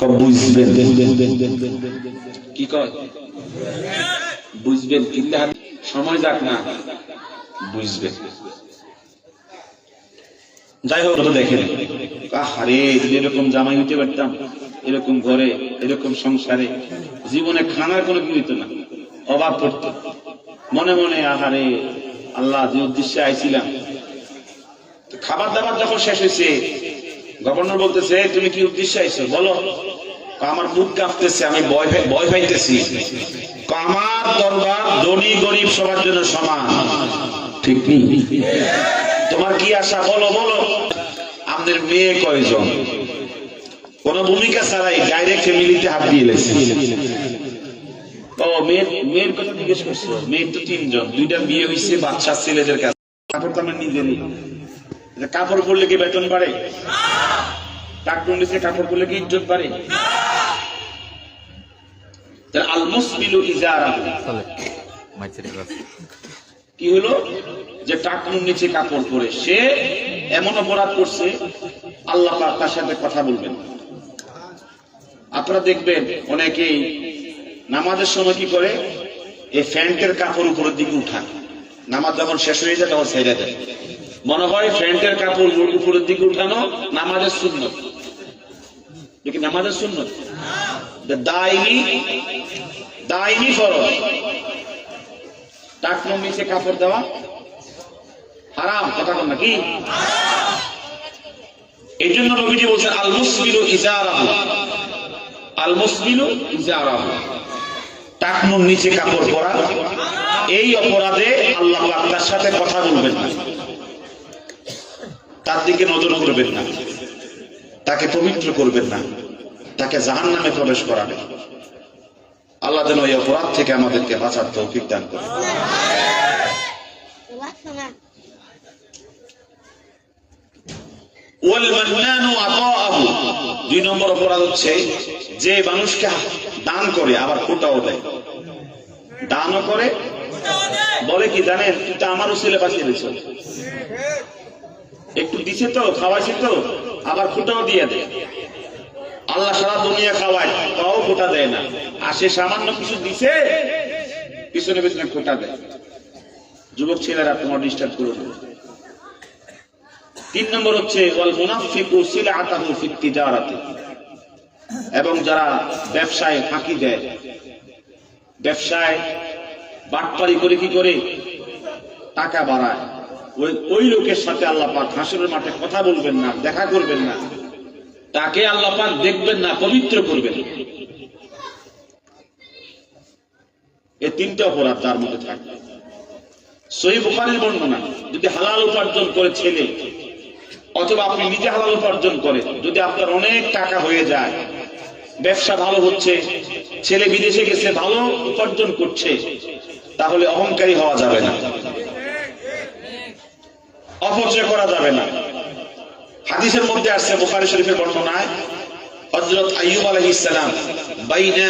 বুঝবেন। কি বুঝবেন কিনলে হাত সময় যাক না। বুঝবেন। যাই হোক দেখেন। আরে যদি এরকম জামাই হইতে পারতাম, এরকম ঘরে, এরকম সংসারে, জীবনে খানার কোনো কি হইতো না। অভাব পড়তো মনে মনে, আহারে, আল্লাহ যে উদ্দেশ্যে আইছিলাম। খাবার দাবার যখন শেষ হয়েছে গভর্নর বলতেছে, তুমি কি উদ্দেশ্যে আইছো? বলো। আমার বুক কাঁপতেছে, আমি ভয় পাইতেছি। আমার দরবার ধনী গরিব সবার জন্য সমান। ঠিক নেই তোমার কি আশা? বলো বলো। আমাদের মেয়ে কয়জন? কোন ভূমিকা ছাড়াই ডাইরেক্ট ফ্যামিলিতে হাত দিয়ে লেছে ও, মেয়ের মেয়ের কথা জিজ্ঞেস করছ? মেয়ের তো তিনজন, দুইটা বিয়ে হয়েছে বাচ্চা, ছেলেদের কাছে। কাপড় তো আমার নিজেরই। যে কাপড় পরলে কি বেতন বাড়ে? টাকুন নিচে কাপড় পরলে কি ইজ্জত বাড়ে? তাহলে আল মুসবিলু ইজারা কি হলো? যে টাকুন নিচে কাপড় পরে সে এমন অপরাধ করছে আল্লাহ তার সাথে কথা বলবেন। আপনারা দেখবেন অনেকেই নামাজের সময় কি করে? এই ফ্যান্টের কাপড় উপরের দিকে উঠান নামাজ যখন শেষ হয়ে যায় তখন ছেড়ে দেয়। মনে হয় ফ্যান্টের কাপড় উপরের দিকে উঠানো নামাজের শূন্য নামাজের শূন্য দায়নি দায়নি ফরজ। টাকনো নিচে কাপড় দেওয়া হারাম, কথা বল নাকি এই জন্য নবীজি বলছেন আল মুসবিলু ইজারাহু। আল মুসবিলু ইজারাহু টাকনুর নিচে কাপড় পরা। এই অপরাধে আল্লাহ পাক সাথে কথা বলবেন না। তার দিকে নজর করবেন না। তাকে পবিত্র করবেন না। তাকে জাহান নামে প্রবেশ করাবেন আল্লাহ যেন এই অপরাধ থেকে আমাদেরকে বাঁচার তৌফিক দান করে দুই নম্বর অপরাধ হচ্ছে যে মানুষকে দান করে, আবার খোটাও দেয়। দানও করে, বলে কি জানেন? তুই তো আমারও বাঁচিয়ে দিয়েছ। একটু দিছে তো, খাওয়াইছে তো, আবার খোটাও দিয়ে দেয়। আল্লাহ সারা দুনিয়া খাওয়ায়, তাও খোটা দেয় না। আর সে সামান্য কিছু দিছে, পিছনে পিছনে খোটা দেয়। যুবক ছেলেরা তোমার ডিস্টার্ব করো না তিন নম্বর হচ্ছে এবং যারা ব্যবসায় ফাঁকি দেয়, ব্যবসায় বাটপারি করে কি করে? টাকা বাড়ায়। ওই লোকের সাথে আল্লাহ পাক হাসরের মাঠে কথা বলবেন না, দেখা করবেন না। তাকে আল্লাহ পাক দেখবেন না, পবিত্র করবেন। এই তিনটা অপরাধ তার মধ্যে থাকবে সহি বুখারীর বর্ণনা, যদি হালাল উপার্জন করে ছেলে, অথবা আপনি নিজে হালাল উপার্জন করেন, যদি আপনার অনেক টাকা হয়ে যায়, ব্যবসা ভালো হচ্ছে, ছেলে বিদেশে গেছে, ভালো উপার্জন করছে, তাহলে অহংকারী হওয়া যাবে না। অপচয় করা যাবে না। হাদিসের মধ্যে আসছে, বুখারি শরীফের বর্ণনায় হজরত আইব আলহ সালাম, বাইনা